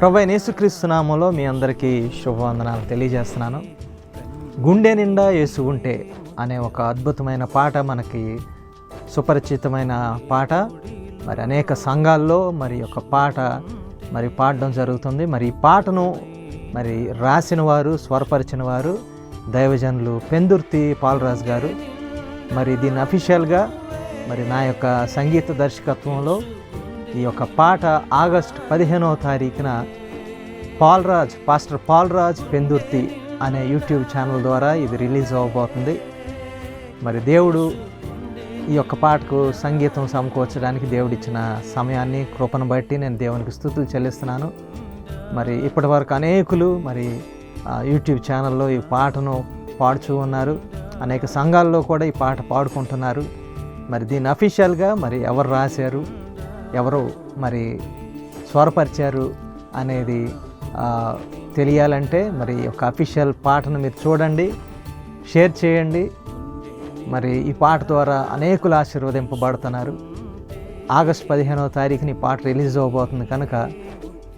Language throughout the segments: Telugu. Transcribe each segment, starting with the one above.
ప్రభు యేసుక్రీస్తు నామంలో మీ అందరికీ శుభవందనాలు తెలియజేస్తున్నాను. గుండె నిండా యేసు ఉంటే అనే ఒక అద్భుతమైన పాట మనకి సుపరిచితమైన పాట. మరి అనేక సంఘాల్లో మరి ఒక పాట మరి పాడడం జరుగుతుంది. మరి ఈ పాటను మరి రాసిన వారు స్వరపరిచిన వారు దైవజనులు పెందుర్తి పాలరాజు గారు. మరి దీన్ని అఫీషియల్గా మరి నా యొక్క సంగీత దర్శకత్వంలో ఈ యొక్క పాట ఆగస్ట్ పదిహేనవ తారీఖున పాల్రాజ్ పాస్టర్ పాల్రాజ్ పెందుర్తి అనే యూట్యూబ్ ఛానల్ ద్వారా ఇది రిలీజ్ అవ్వబోతుంది మరి దేవుడు ఈ యొక్క పాటకు సంగీతం సమకూర్చడానికి దేవుడిచ్చిన సమయాన్ని కృపను బట్టి నేను దేవునికి స్థుతులు చెల్లిస్తున్నాను. మరి ఇప్పటి వరకు అనేకులు మరి యూట్యూబ్ ఛానల్లో ఈ పాటను పాడుచూ ఉన్నారు. అనేక సంఘాల్లో కూడా ఈ పాట పాడుకుంటున్నారు. మరి దీన్ని అఫీషియల్గా మరి ఎవరు రాశారు? ఎవరు మరి స్వరపరిచారు అనేది తెలియాలంటే మరి ఒక యొక్క అఫీషియల్ పాటను మీరు చూడండి షేర్ చేయండి. మరి ఈ పాట ద్వారా అనేకులు ఆశీర్వదింపబడుతున్నారు. ఆగస్ట్ పదిహేనవ తారీఖుని పాట రిలీజ్ అవ్వబోతుంది కనుక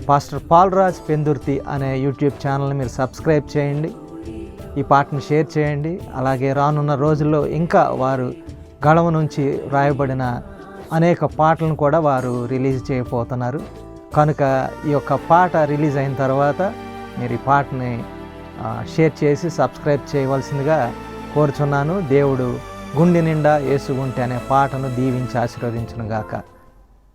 పాస్టర్ పాల్రాజ్ పెందుర్తి అనే యూట్యూబ్ ఛానల్ని మీరు సబ్స్క్రైబ్ చేయండి. ఈ పాటను షేర్ చేయండి. అలాగే రానున్న రోజుల్లో ఇంకా వారు గడవ నుంచి రాయబడిన అనేక పాటలను కూడా వారు రిలీజ్ చేయబోతున్నారు. కనుక ఈ యొక్క పాట రిలీజ్ అయిన తర్వాత మీరు ఈ పాటని షేర్ చేసి సబ్స్క్రైబ్ చేయవలసిందిగా కోరుచున్నాను. దేవుడు గుండె నిండా ఏసుగుంటే అనే పాటను దీవించి ఆశీర్వదించును గాక